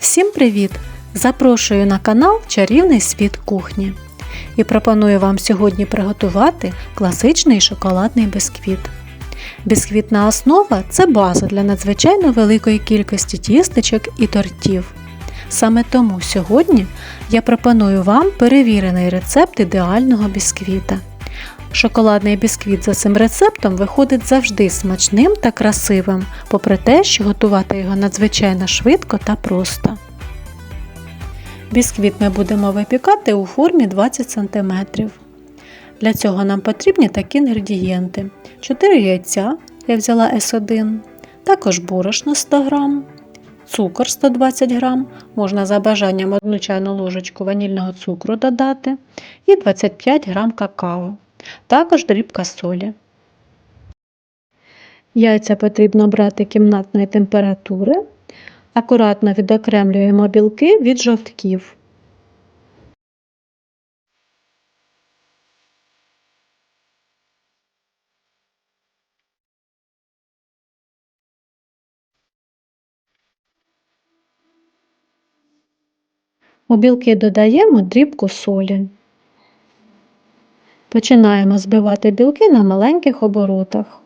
Всім привіт! Запрошую на канал Чарівний світ кухні і пропоную вам сьогодні приготувати класичний шоколадний бисквіт. Бісквітна основа це база для надзвичайно великої кількості тістечок і тортів. Саме тому сьогодні я пропоную вам перевірений рецепт ідеального бісквіта. Шоколадний бісквіт за цим рецептом виходить завжди смачним та красивим, попри те, що готувати його надзвичайно швидко та просто. Бісквіт ми будемо випікати у формі 20 см. Для цього нам потрібні такі інгредієнти: 4 яйця, я взяла С1, також борошно 100 г, цукор 120 г, можна за бажанням 1 чайну ложечку ванільного цукру додати і 25 г какао, також дрібка солі. Яйця потрібно брати кімнатної температури. Акуратно відокремлюємо білки від жовтків. У білки додаємо дрібку солі. Починаємо збивати білки на маленьких оборотах.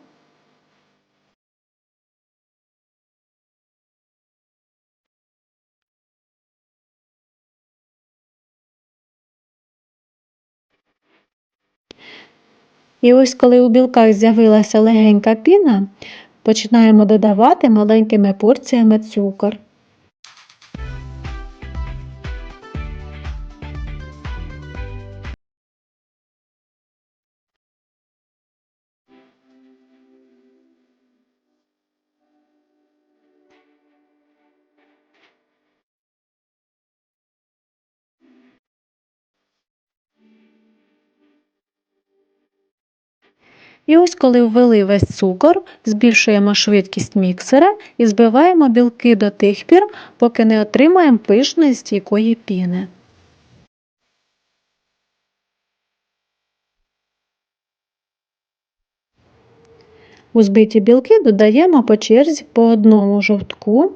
І ось коли у білках з'явилася легенька піна, починаємо додавати маленькими порціями цукор. І ось коли ввели весь цукор, збільшуємо швидкість міксера і збиваємо білки до тих пір, поки не отримаємо пишної стійкої піни. У збиті білки додаємо по черзі по одному жовтку,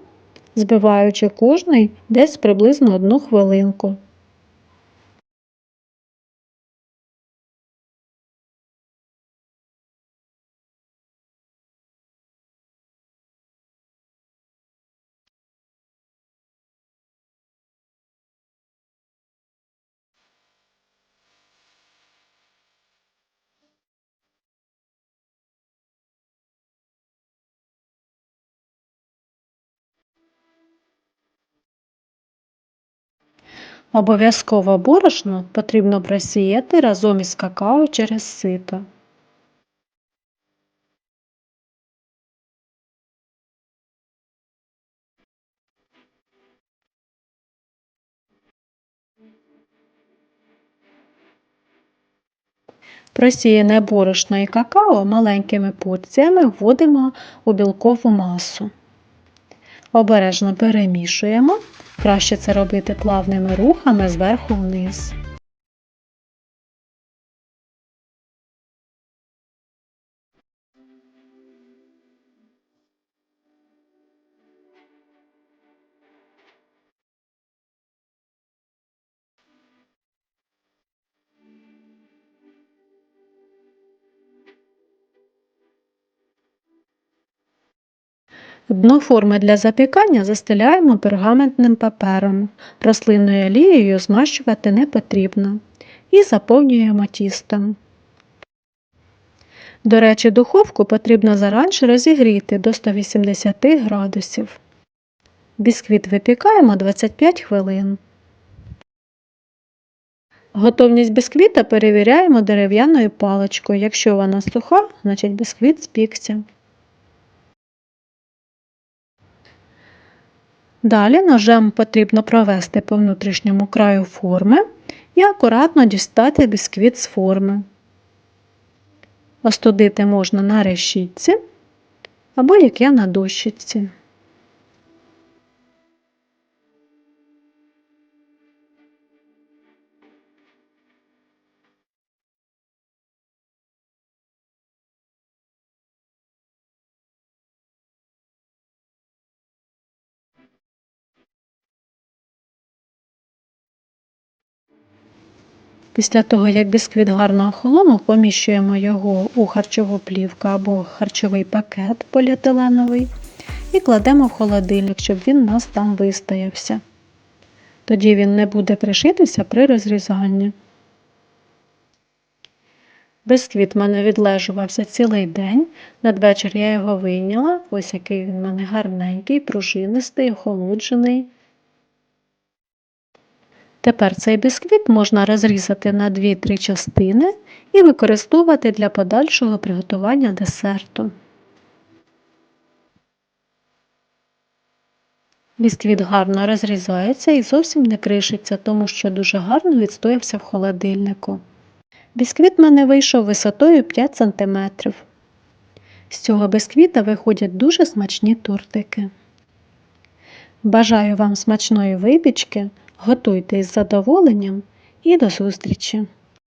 збиваючи кожний десь приблизно одну хвилинку. Обов'язково борошно потрібно просіяти разом із какао через сито. Просіяне борошно і какао маленькими порціями вводимо у білкову масу. Обережно перемішуємо. Краще це робити плавними рухами зверху вниз. Дно форми для запікання застеляємо пергаментним папером. Рослинною олією змащувати не потрібно. І заповнюємо тістом. До речі, духовку потрібно заранше розігріти до 180 градусів. Бісквіт випікаємо 25 хвилин. Готовність бісквіта перевіряємо дерев'яною паличкою. Якщо вона суха, значить бісквіт спікся. Далі ножем потрібно провести по внутрішньому краю форми і акуратно дістати бісквіт з форми. Остудити можна на решітці або як я на дощиці. Після того, як бісквіт гарно охолонув, поміщуємо його у харчову плівку або харчовий пакет поліетиленовий і кладемо в холодильник, щоб він у нас там вистоявся. Тоді він не буде кришитися при розрізанні. Бисквіт в мене відлежувався цілий день. Надвечір я його вийняла. Ось який він в мене гарненький, пружинистий, охолоджений. Тепер цей бисквіт можна розрізати на 2-3 частини і використовувати для подальшого приготування десерту. Бісквіт гарно розрізається і зовсім не кришиться, тому що дуже гарно відстоявся в холодильнику. Бісквіт в мене вийшов висотою 5 см. З цього бісквіта виходять дуже смачні тортики. Бажаю вам смачної випічки, готуйте із задоволенням і до зустрічі!